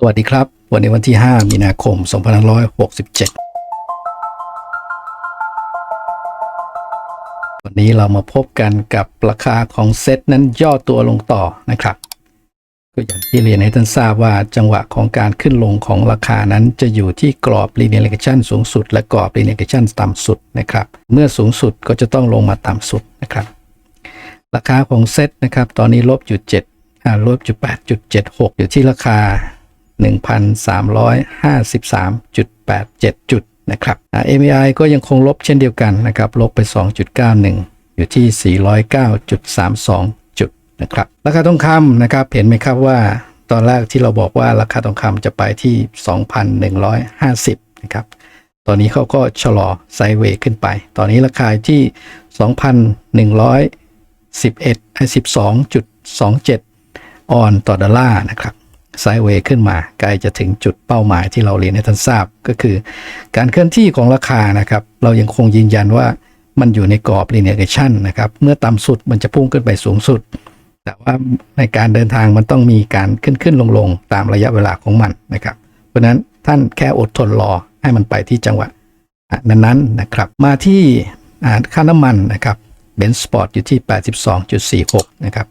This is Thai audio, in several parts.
สวัสดีครับ วันนี้วันที่ 5 มีนาคม 2567 วันนี้เรามาพบกันกับราคาของเซตนั้นย่อตัวลงต่อนะครับ ก็อย่างที่เรียนให้ท่านทราบว่าจังหวะของการขึ้นลงของราคานั้นจะอยู่ที่กรอบ linear regression สูงสุด และกรอบ linear regression ต่ำสุดนะครับ เมื่อสูงสุดก็จะต้องลงมาต่ำสุดนะครับ ราคาของเซตนะครับ ตอนนี้ลบอยู่7อ่าลบอยู่8.76อยู่ที่ราคา 1,353.87 จุดนะครับอ่า MAI ก็ยังคงลบเช่นเดียวกันนะครับลบไป 2.91 อยู่ที่ 409.32 จุดนะครับราคาทองคำนะครับเห็นไหมครับว่าตอนแรกที่เราบอกว่าราคาทองคำจะไปที่ 2,150 นะครับ ตอนนี้เขาก็ชะลอไซเวย์ขึ้นไป ตอนนี้ราคาที่ 2,111ไอ้12.27 ออนต่อดอลลาร์นะครับ ไซด์เวย์ขึ้นมาใกล้จะถึงจุดเป้าหมายที่เราเรียนให้ท่านทราบก็คือ การเคลื่อนที่ของราคานะครับ เรายังคงยืนยันว่ามันอยู่ในกรอบ linear regression นะครับ เมื่อต่ำสุดมันจะพุ่งขึ้นไปสูงสุด แต่ว่าในการเดินทางมันต้องมีการขึ้นขึ้นลงลงตามระยะเวลาของมันนะครับ เพราะนั้นท่านแค่อดทนรอให้มันไปที่จังหวะนั้นๆนะครับ มาที่ค่าน้ำมันนะครับเบนซ์สปอร์ตอยู่ที่ 82.46 นะครับ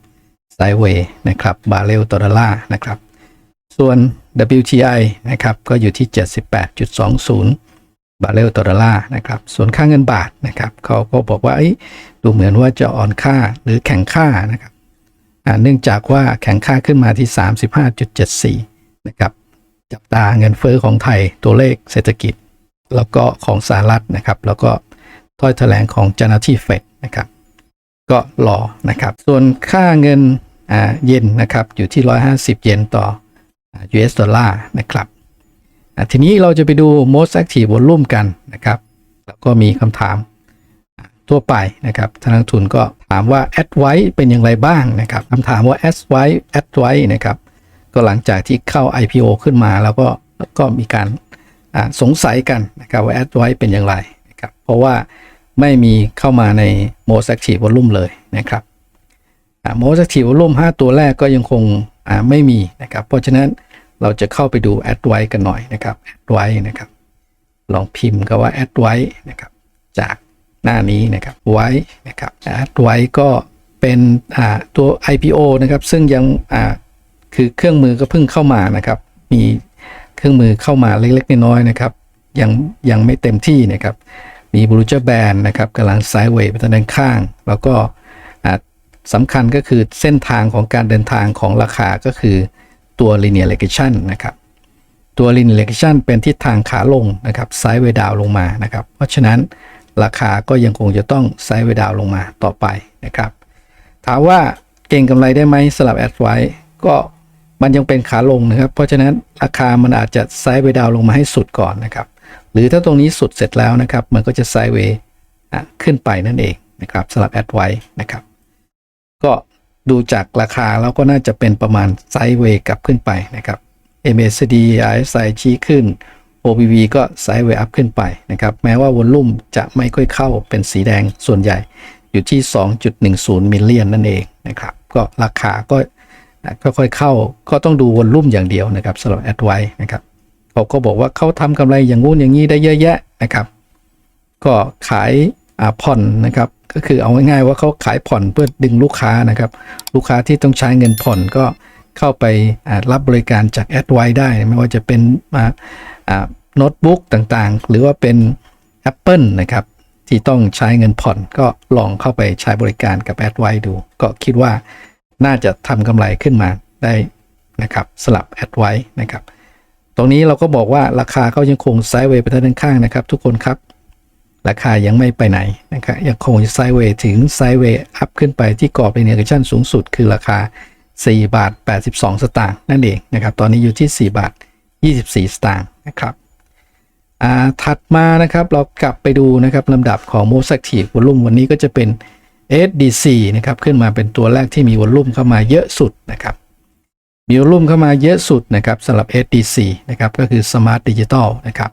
ไซเวย์นะครับ บาร์เรลต่อดอลลาร์นะครับ ส่วน WTI นะครับก็อยู่ที่ 78.20 บาร์เรลต่อดอลลาร์นะครับส่วนค่าเงินบาทนะครับเขาก็บอกว่าดูเหมือนว่าจะอ่อนค่าหรือแข็งค่านะครับเนื่องจากว่าแข็งค่าขึ้นมาที่ 35.74 นะครับจับตาเงินเฟอ้อของไทยตัวเลขเศรษฐกิจ แล้วก็ของสหรัฐนะครับแล้วก็ถ้อยแถลงของเจ้าหน้าที่เฟดนะครับก็รอนะครับส่วนค่าเงินเยนนะครับอยู่ที่ 150 เยนต่อ US ดอลลาร์นะครับทีนี้เราจะไปดู most active volume กันนะครับ แล้วก็มีคำถามทั่วไปนะครับทางนักทุนก็ถามว่า add ไว้เป็นอย่างไรบ้างนะครับคำถามว่า add ไว้ add ไว้นะครับ ก็หลังจากที่เข้า IPO ขึ้นมาแล้วก็วก็มีการสงสัยกันนะครับว่า add ไว้เป็นอย่างไรนะครับ เพราะว่าไม่มีเข้ามาใน most active volume เลยนะครับโมสทีวลุ่ม5ตัวแรกก็ยังคงไม่มีนะครับ เพราะฉะนั้น เราจะเข้าไปดูแอดไว้กันหน่อยนะครับแอดไว้นะครับลองพิมพ์ก็ว่าแอดไว้นะครับจากหน้านี้นะครับไว้นะครับแอดไว้ก็เป็นตัว IPO นะครับซึ่งยังคือเครื่องมือก็เพิ่งเข้ามานะครับมีเครื่องมือเข้ามาเล็กๆน้อยๆนะครับยังยังไม่เต็มที่นะครับมีบรูเจอร์แบนนะครับกำลังไซด์เวย์ไปทางด้านข้าง แล้วก็สำคัญก็คือเส้นทางของการเดินทางของราคาก็คือ ตัว linear regression นะครับ ตัว linear regression เป็นทิศทางขาลงนะครับไซด์เวดาวลงมานะครับ เพราะฉะนั้นราคาก็ยังคงจะต้องไซด์เวดาวลงมาต่อไปนะครับ ถามว่าเก่งกำไรได้ไหมสลับแอดไว้ก็มันยังเป็นขาลงนะครับ เพราะฉะนั้นราคามันอาจจะไซด์เวดาวลงมาให้สุดก่อนนะครับ หรือถ้าตรงนี้สุดเสร็จแล้วนะครับ มันก็จะไซด์เวขึ้นไปนั่นเองนะครับสลับแอดไว้นะครับ ก็ ดูจากราคาแล้วก็น่าจะเป็นประมาณไซด์เวย์กลับขึ้นไปนะครับ MACD RSI ชี้ขึ้น OBV ก็ไซด์เวย์อัพขึ้นไปนะครับ แม้ว่าวอลลุ่มจะไม่ค่อยเข้าเป็นสีแดงส่วนใหญ่อยู่ที่ 2.10 มิลเลียนนั่นเองนะครับ ก็ราคาก็ค่อยๆเข้าก็ต้องดูวอลลุ่มอย่างเดียวนะครับสำหรับแอดไว้นะครับเขาก็บอกว่าเขาทำกำไรอย่างงู้นอย่างนี้ได้เยอะแยะนะครับ ก็ขายอ่าผ่อนนะครับ ก็คือเอาง่ายๆว่าเขาขายผ่อนเพื่อดึงลูกค้านะครับ ลูกค้าที่ต้องใช้เงินผ่อนก็เข้าไปรับบริการจากแอดไวได้ไม่ว่าจะเป็นมาโน้ตบุ๊กต่างๆ หรือว่าเป็น Apple นะครับ ที่ต้องใช้เงินผ่อนก็ลองเข้าไปใช้บริการกับแอดไวดู ก็คิดว่าน่าจะทำกำไรขึ้นมาได้นะครับสลับแอดไวนะครับตรงนี้เราก็บอกว่าราคาเขายังคงไซด์เวย์ไปทางด้านข้างนะครับ ทุกคนครับ ราคายังไม่ไปไหนนะครับยังคงไซเวย์ถึงไซเวย์อัพขึ้นไปที่กรอบเรเนียร์ชั่นสูงสุดคือราคา 4 บาท 82 สตางค์นั่นเองนะครับ ตอนนี้อยู่ที่ 4 บาท 24 สตางค์นะครับอ่าถัดมานะครับเรากลับไปดูนะครับลำดับของ Most Active Volume วันนี้ก็จะเป็น SDC นะครับขึ้นมาเป็นตัวแรกที่มีวอลลุ่มเข้ามาเยอะสุดนะครับมีวอลลุ่มเข้ามาเยอะสุดนะครับสำหรับ SDC นะครับก็คือ Smart Digital นะครับ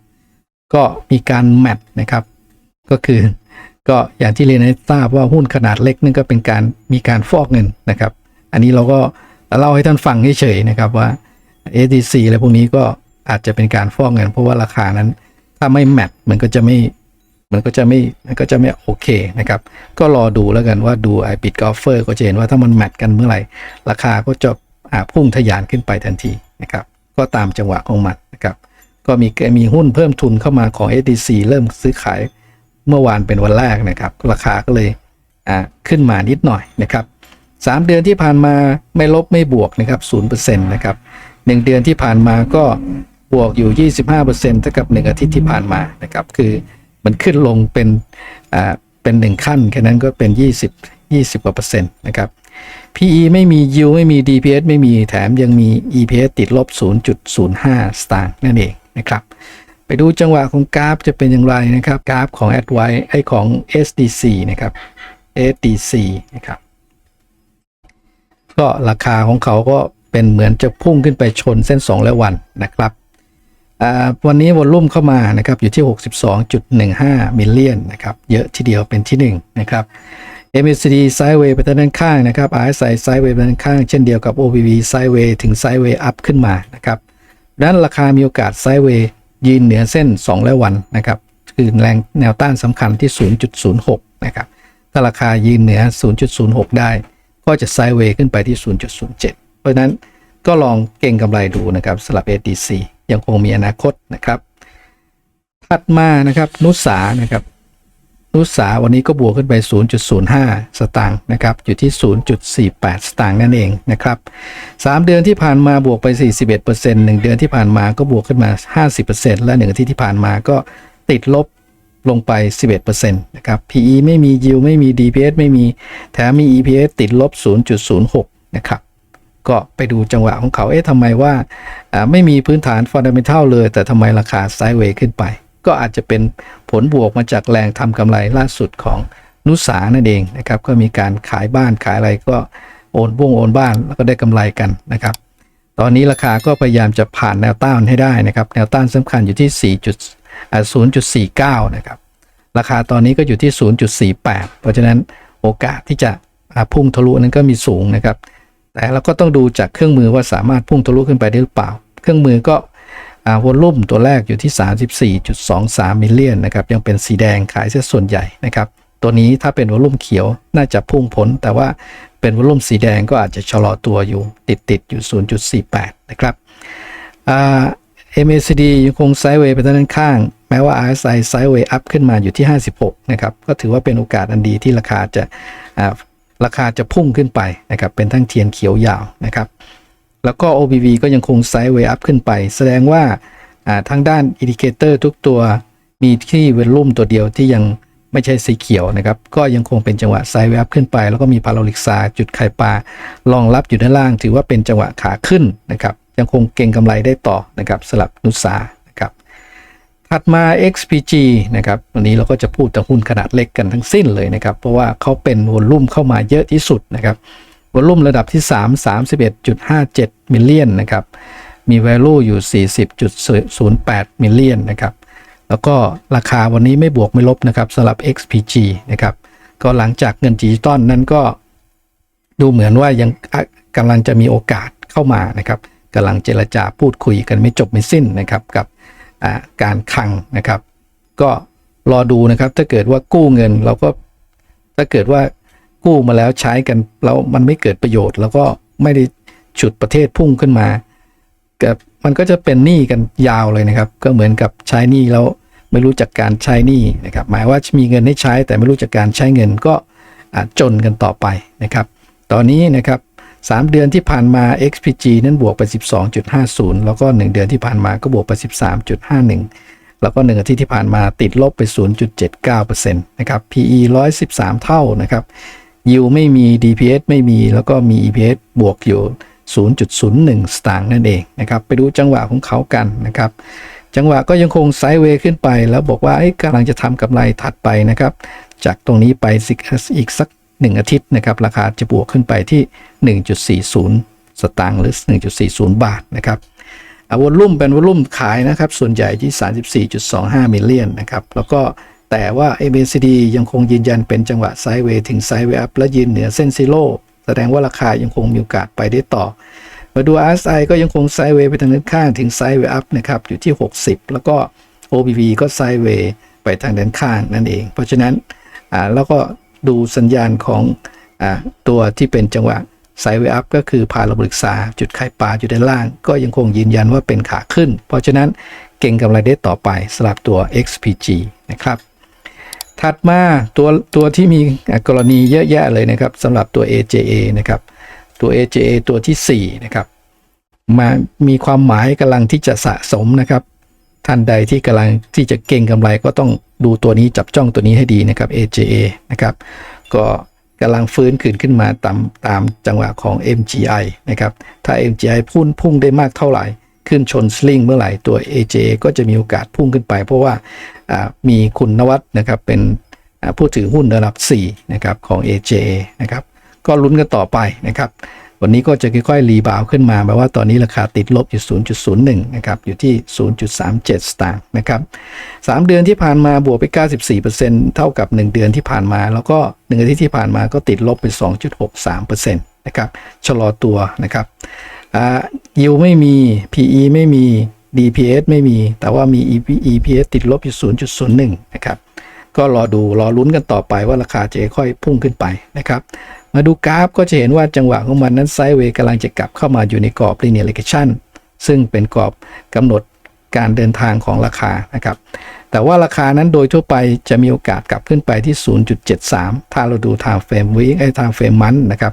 ก็มีการแมทนะครับ ก็คือ ก็อย่างที่เรียนให้ทราบว่าหุ้นขนาดเล็กนั่นก็เป็นการมีการฟอกเงินนะครับ อันนี้เราก็เล่าให้ท่านฟังเฉยๆนะครับว่า ATC อะไรพวกนี้ก็อาจจะเป็นการฟอกเงิน เพราะว่าราคานั้น ถ้าไม่แมทมันก็จะไม่มันก็จะไม่มันก็จะไม่โอเคนะครับ ก็รอดูแล้วกันว่าดูไอปิดกอล์ฟเฟอร์ก็จะเห็นว่าถ้ามันแมทกันเมื่อไหร่ ราคาก็จะอ่าพุ่งทะยานขึ้นไปทันทีนะครับ ก็ตามจังหวะของมันนะครับ ก็มีมีหุ้นเพิ่มทุนเข้ามาของ SDC เริ่มซื้อขาย เมื่อวานเป็นวันแรกนะครับ ราคาก็เลยขึ้นมานิดหน่อยนะครับสามเดือนที่ผ่านมาไม่ลบไม่บวกนะครับศูนย์เปอร์เซ็นต์นะครับหนึ่งเดือนที่ผ่านมาก็บวกอยู่25%เท่ากับหนึ่งอาทิตย์ที่ผ่านมานะครับคือมันขึ้นลงเป็นอ่าเป็นหนึ่งขั้นแค่นั้นก็เป็น20 20กว่าเปอร์เซ็นต์นะครับ PE ไม่มี yield ไม่มี DPS ไม่มีแถมยังมี EPS ติดลบ 0.05 สตางค์นั่นเองนะครับ ไปดูจังหวะของกราฟจะเป็นอย่างไรนะครับ กราฟของ a d v i ไอของ SDC นะครับ SDC นะครับ ก็ราคาของเขาก็เป็นเหมือนจะพุ่งขึ้นไปชนเส้น 2 และวันนะครับวันนี้วอลลุ่มเข้ามานะครับอยู่ที่ 62.15 มิลเลียนนะครับเยอะทีเดียวเป็นที่ 1 นะครับ MACD ไซด์เวย์ไปทางด้านข้างนะครับ RSI ไซด์เวย์ไปทางด้านข้าง เช่นเดียวกับ OPV ไซด์เวย์ถึงไซด์เวย์อัพขึ้นมานะครับดังนั้นราคามีโอกาสไซด์เวย์ ยืนเหนือเส้น 2 และวันนะครับคือแรงแนวต้านสำคัญที่ 0.06 นะครับ ถ้าราคายืนเหนือ 0.06 ได้ ก็จะไซด์เวย์ขึ้นไปที่ 0.07 เพราะฉะนั้นก็ลองเก่งกำไรดูนะครับสำหรับ ADC ยังคงมีอนาคตนะครับ ถัดมานะครับนุสานะครับ นุสาวันนี้ก็บวกขึ้นไป 0.05 สตางค์นะครับอยู่ที่ 0.48 สตางค์นั่นเองนะครับ3เดือนที่ผ่านมาบวกไป 41% 1เดือนที่ผ่านมาก็บวกขึ้นมา 50%และ1อาทิตย์ที่ผ่านมาก็ติดลบลงไป 11%นะครับ PE ไม่มี yield ไม่มี DPS ไม่มีแถมมี EPS ติดลบ 0.06 นะครับ ก็ไปดูจังหวะของเขา เอ๊ะทำไมว่าไม่มีพื้นฐานฟันเดเมนทัลเลย แต่ทำไมราคาไซด์เวย์ขึ้นไป ก็อาจจะเป็นผลบวกมาจากแรงทำกำไรล่าสุดของนุสานั่นเองนะครับ ก็มีการขายบ้านขายอะไรก็โอนบ้งโอนบ้านแล้วก็ได้กำไรกันนะครับ ตอนนี้ราคาก็พยายามจะผ่านแนวต้านให้ได้นะครับ แนวต้านสำคัญอยู่ที่ 4.0.49 นะครับ ราคาตอนนี้ก็อยู่ที่ 0.48 เพราะฉะนั้นโอกาสที่จะพุ่งทะลุนั้นก็มีสูงนะครับ แต่เราก็ต้องดูจากเครื่องมือว่าสามารถพุ่งทะลุขึ้นไปได้หรือเปล่า เครื่องมือก็ วอลลุ่มตัวแรกอยู่ที่ 34.23 มิลเลียนนะครับยังเป็นสีแดงขายเสียส่วนใหญ่นะครับตัวนี้ถ้าเป็นวอลลุ่มเขียวน่าจะพุ่งพ้นแต่ว่าเป็นวอลลุ่มสีแดงก็อาจจะชะลอตัวอยู่ติดติดอยู่ 0.48 นะครับอ่า MACD ยังคงไซด์เวย์ไปทางด้านข้าง แม้ว่า RSI ไซด์เวย์อัพขึ้นมาอยู่ที่ 56 นะครับ ก็ถือว่าเป็นโอกาสอันดีที่ราคาจะราคาจะพุ่งขึ้นไปนะครับ เป็นทั้งเทียนเขียวยาวนะครับ แล้วก็ OBV ก็ยังคงไซด์เวย์อัพขึ้นไป แสดงว่าทางด้านอินดิเคเตอร์ทุกตัวมีที่เวลุ่มตัวเดียวที่ยังไม่ใช่สีเขียวนะครับ ก็ยังคงเป็นจังหวะไซด์เวย์อัพขึ้นไป แล้วก็มีพาราลิกซาจุดไข่ปลารองรับอยู่ด้านล่าง ถือว่าเป็นจังหวะขาขึ้นนะครับ ยังคงเก่งกำไรได้ต่อนะครับสลับนุสานะครับ ถัดมา XPG นะครับ วันนี้เราก็จะพูดแต่หุ้นขนาดเล็กกันทั้งสิ้นเลยนะครับ เพราะว่าเขาเป็นวอลุ่มเข้ามาเยอะที่สุดนะครับ วอลลุ่มระดับที่ 3 31.57 มิลเลียนนะครับ มี value อยู่ 40.08 มิลเลียนนะครับ แล้วก็ราคาวันนี้ไม่บวกไม่ลบนะครับสำหรับ XPG นะครับ ก็หลังจากเงินดิจิตอลนั้นก็ดูเหมือนว่ายังกำลังจะมีโอกาสเข้ามานะครับกำลังเจรจาพูดคุยกันไม่จบไม่สิ้นนะครับกับการคังนะครับ ก็รอดูนะครับถ้าเกิดว่ากู้เงินเราก็ถ้าเกิดว่า กู้มาแล้วใช้กันแล้วมันไม่เกิดประโยชน์ แล้วก็ไม่ได้ฉุดประเทศพุ่งขึ้นมากับมันก็จะเป็นหนี้กันยาวเลยนะครับ ก็เหมือนกับใช้หนี้แล้วไม่รู้จักการใช้หนี้นะครับ หมายว่ามีเงินให้ใช้แต่ไม่รู้จักการใช้เงินก็อาจจนกันต่อไปนะครับ ตอนนี้นะครับ3เดือนที่ผ่านมา XPG นั้นบวกไป 12.50 แล้วก็ 1 เดือนที่ผ่านมาก็บวกไป 13.51 แล้วก็ 1 อาทิตย์ที่ผ่านมาติดลบไป 0.79%นะครับ PE 113 เท่านะครับ Yield ไม่มี DPS ไม่มีแล้วก็มี EPS บวกอยู่ 0.01 สตางค์นั่นเองนะครับ ไปดูจังหวะของเขากันนะครับ จังหวะก็ยังคงไซด์เวย์ขึ้นไป แล้วบอกว่าเอ้กำลังจะทำกำไรถัดไปนะครับ จากตรงนี้ไปอีกสัก 1 อาทิตย์นะครับ ราคาจะบวกขึ้นไปที่ 1.40 สตางค์หรือ 1.40 บาทนะครับอวอลลุ่มเป็นวอลลุ่มขายนะครับ ส่วนใหญ่ที่ 34.25มิลเลียนนะครับ แล้วก็ แต่ว่า MACD ยังคงยืนยันเป็นจังหวะไซด์เวย์ถึงไซด์เวย์อัพและยืนเหนือเส้นซีโร่แสดงว่าราคายังคงมีโอกาสไปได้ต่อ มาดู RSI ก็ยังคงไซด์เวย์ไปทางด้านข้างถึงไซด์เวย์อัพนะครับอยู่ที่ 60 แล้วก็ OBV ก็ไซด์เวย์ไปทางด้านข้างนั่นเอง เพราะฉะนั้นอ่าแล้วก็ดูสัญญาณของอ่าตัวที่เป็นจังหวะไซด์เวย์อัพก็คือพาราบลิกซาจุดไขายปลาอยู่ด้านล่าง ก็ยังคงยืนยันว่าเป็นขาขึ้น เพราะฉะนั้นเก่งกำไรได้ต่อไปสำหรับตัว XPG นะครับ ถัดมาตัวตัวที่มีกรณีเยอะแยะเลยนะครับสำหรับตัว AJA นะครับ ตัว AJA ตัวทีสี่4นะครับมามีความหมายกำลังที่จะสะสมนะครับ ท่านใดที่กำลังที่จะเก่งกำไรก็ต้องดูตัวนี้จับจ้องตัวนี้ให้ดีนะครับ AJA นะครับก็กำลังฟื้นขึ้นขึ้นมาตามตามจังหวะของ MGI นะครับถ้า MGI พุ่งพุ่งได้มากเท่าไหร่ ขึ้นชนสลิงเมื่อไหร่ตัว AJ ก็จะมีโอกาสพุ่งขึ้นไป เพราะว่ามีคุณนวัดนะครับเป็นผู้ถือหุ้นระดับ4นะครับของ AJ นะครับก็ลุ้นกันต่อไปนะครับ วันนี้ก็จะค่อยๆรีบาวขึ้นมาแปลว่าตอนนี้ราคาติดลบอยู่ 0.01 นะครับ อยู่ที่ 0.37 สตางค์นะครับ 3 เดือนที่ผ่านมาบวกไป 94%เท่ากับ 1 เดือนที่ผ่านมา แล้วก็ 1 อาทิตย์ที่ผ่านมาก็ติดลบไป 2.63%นะครับ ชะลอตัวนะครับ อ่ายิวไม่มี PE ไม่มี DPS ไม่มี แต่ว่ามี EPS ติดลบอยู่0.01 นะครับ ก็รอดู รอลุ้นกันต่อไปว่าราคาจะค่อยพุ่งขึ้นไปนะครับ มาดูกราฟก็จะเห็นว่าจังหวะของมันนั้นไซด์เวย์กำลังจะกลับเข้ามาอยู่ในกรอบ linear regression ซึ่งเป็นกรอบกำหนดการเดินทางของราคานะครับ แต่ว่าราคานั้นโดยทั่วไปจะมีโอกาสกลับขึ้นไปที่ 0.73 ถ้าเราดู time frame week ไอ้ time frame month นะครับ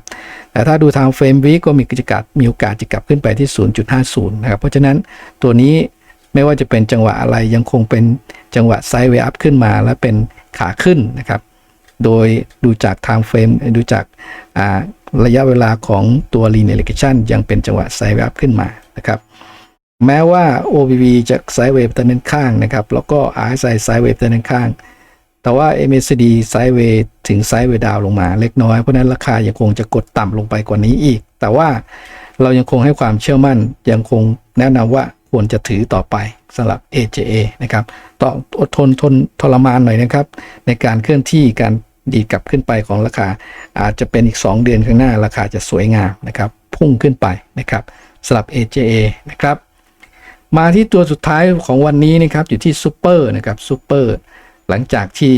แต่ถ้าดู time frame week ก็มีโอกาสมีโอกาสจะกลับขึ้นไปที่ 0.50 นะครับ เพราะฉะนั้นตัวนี้ไม่ว่าจะเป็นจังหวะอะไรยังคงเป็นจังหวะไซด์เวย์อัพขึ้นมาและเป็นขาขึ้นนะครับ โดยดูจาก time frame ดูจากระยะเวลาของตัว linear regression ยังเป็นจังหวะไซด์เวย์อัพขึ้นมานะครับ แม้ว่า OBV จะไซด์เวย์ไปทางด้นข้างนะครับ แล้วก็ RSI ไซด์เวย์ไปทางด้นข้าง แต่ว่า MACD ไซด์เวย์ถึงไซด์เวดาวลงมาเล็กน้อย เพราะฉะนั้นราคายังคงจะกดต่ำลงไปกว่านี้อีก แต่ว่าเรายังคงให้ความเชื่อมั่น ยังคงแนะนำว่าควรจะถือต่อไปสำหรับ AJA นะครับ ต้องอดทนทนทรมานหน่อยนะครับ ในการเคลื่อนที่การดีดกลับขึ้นไปของราคา อาจจะเป็นอีก 2 เดือนข้างหน้าราคาจะสวยงามนะครับ พุ่งขึ้นไปนะครับสำหรับ AJA นะครับ มาที่ตัวสุดท้ายของวันนี้นะครับอยู่ที่ซูเปอร์นะครับซูเปอร์หลังจากที่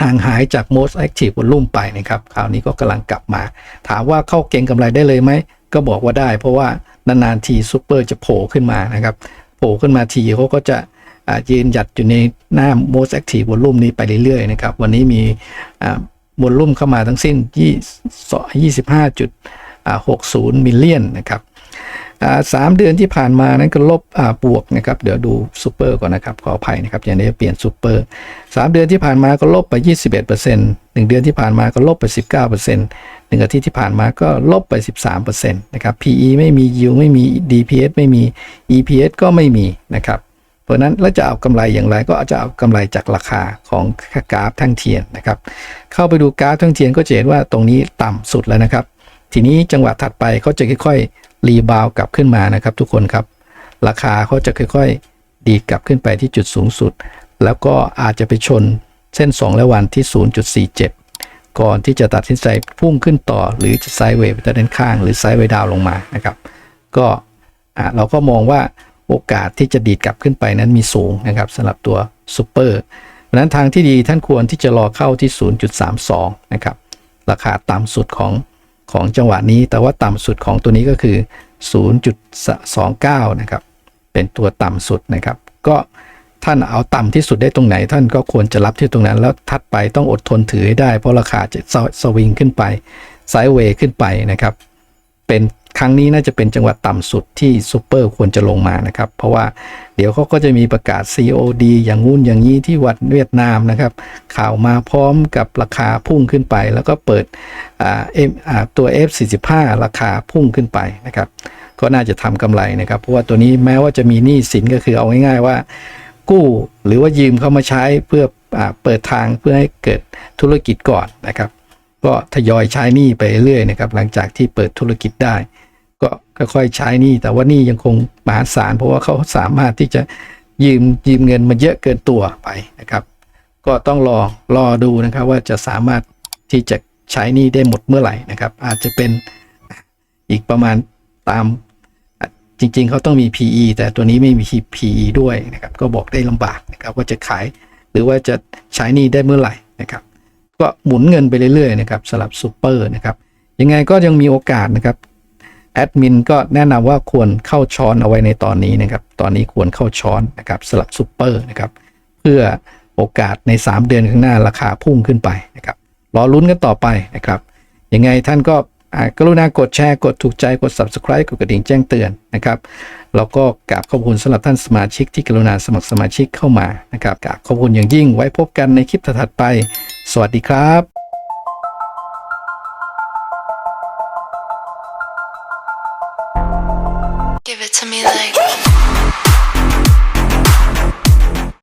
ห่างหายจาก most active volume ไปนะครับคราวนี้ก็กำลังกลับมา ถามว่าเข้าเก่งกำไรได้เลยไหม ก็บอกว่าได้ เพราะว่านานๆทีซูเปอร์จะโผล่ขึ้นมานะครับโผล่ขึ้นมาทีเขาก็จะยืนหยัดอยู่ในหน้า most active volume นี้ไปเรื่อยๆนะครับวันนี้มีวอลุ่มเข้ามาทั้งสิ้น 25.60 มิลเลียนนะครับ สามเดือนที่ผ่านมานั้นก็ลบบวกนะครับเดี๋ยวดูซูเปอร์ก่อนนะครับขออภัยนะครับอย่างนี้เปลี่ยนซูเปอร์สามเดือนที่ผ่านมาก็ลบไป 21%เหนึ่งเดือนที่ผ่านมาก็ลบไป 19%หนึ่งอาทิตย์ที่ผ่านมาก็ลบไป 13%นะครับ PE ไม่มี yield ไม่มี DPS ไม่มี EPS ก็ไม่มีนะครับเพราะนั้นแล้วจะเอากำไรอย่างไรก็จะเอากำไรจากราคาของกราฟทั้งเทียนนะครับเข้าไปดูกราฟทั้งเทียนก็จะเห็นว่าตรงนี้ต่ำสุดแล้วนะครับทีนี้จังหวะถัดไปเขาจะค่อย รีบาวกลับขึ้นมานะครับ ทุกคนครับ ราคาเขาจะค่อยๆ ดีดกลับขึ้นไปที่จุดสูงสุด แล้วก็อาจจะไปชนเส้น 2 และวันที่ 0.47 ก่อนที่จะตัดสินใจพุ่งขึ้นต่อ หรือจะไซด์เวย์ไปด้านข้าง หรือไซด์เวย์ดาวลงมานะครับ ก็อะเราก็มองว่าโอกาสที่จะดีดกลับขึ้นไปนั้นมีสูงนะครับสำหรับตัวซูเปอร์เพราะนั้นทางที่ดีท่านควรที่จะรอเข้าที่ 0.32 นะครับ ราคาต่ำสุดของ ของจังหวะนี้ แต่ว่าต่ำสุดของตัวนี้ก็คือ 0.29 นะครับ เป็นตัวต่ำสุดนะครับ ก็ท่านเอาต่ำที่สุดได้ตรงไหน ท่านก็ควรจะรับที่ตรงนั้น แล้วทัดไปต้องอดทนถือให้ได้ เพราะราคาจะสสวิงขึ้นไปไซด์เวย์ขึ้นไปนะครับ เป็น ครั้งนี้น่าจะเป็นจังหวัดต่ำสุดที่ซูเปอร์ควรจะลงมานะครับ เพราะว่าเดี๋ยวเขาก็จะมีประกาศ COD อย่างงู้นอย่างนี้ที่วัดเวียดนามนะครับ ข่าวมาพร้อมกับราคาพุ่งขึ้นไป แล้วก็เปิดเอ็มอ่าตัว F45 ราคาพุ่งขึ้นไปนะครับ ก็น่าจะทำกำไรนะครับ เพราะว่าตัวนี้แม้ว่าจะมีหนี้สินก็คือเอาง่ายๆว่า กู้หรือว่ายืมเข้ามาใช้เพื่ออเปิดทางเพื่อให้เกิดธุรกิจก่อนนะครับก็ทยอยใช้หนี้ไปเรื่อยนะครับ หลังจากที่เปิดธุรกิจได้ ค่อยๆใช้นี้แต่ว่านี้ยังคงมหาศาลเพราะว่าเขาสามารถที่จะยืมยืมเงินมาเยอะเกินตัวไปนะครับ ก็ต้องรอรอดูนะครับว่าจะสามารถที่จะใช้นี้ได้หมดเมื่อไหร่นะครับ อาจจะเป็นอีกประมาณตามจริงๆเขาต้องมี PE แต่ตัวนี้ไม่มี PE ด้วยนะครับ ก็บอกได้ลำบากนะครับว่าจะขายหรือว่าจะใช้นี่ได้เมื่อไหร่นะครับ ก็หมุนเงินไปเรื่อยๆนะครับสลับซูเปอร์นะครับยังไงก็ยังมีโอกาสนะครับ แอดมินก็แนะนำว่าควรเข้าช้อนเอาไว้ในตอนนี้นะครับ ตอนนี้ควรเข้าช้อนนะครับสลับซูเปอร์นะครับ เพื่อโอกาสใน 3 เดือนข้างหน้าราคาพุ่งขึ้นไปนะครับรอลุ้นกันต่อไปนะครับ ยังไงท่านก็กรุณากดแชร์กดถูกใจกด subscribe กดกระดิ่งแจ้งเตือนนะครับแล้วก็กราบขอบคุณสำหรับท่านสมาชิกที่กรุณาสมัครสมาชิกเข้ามานะครับกราบขอบคุณอย่างยิ่งไว้พบกันในคลิปถัดไป สวัสดีครับ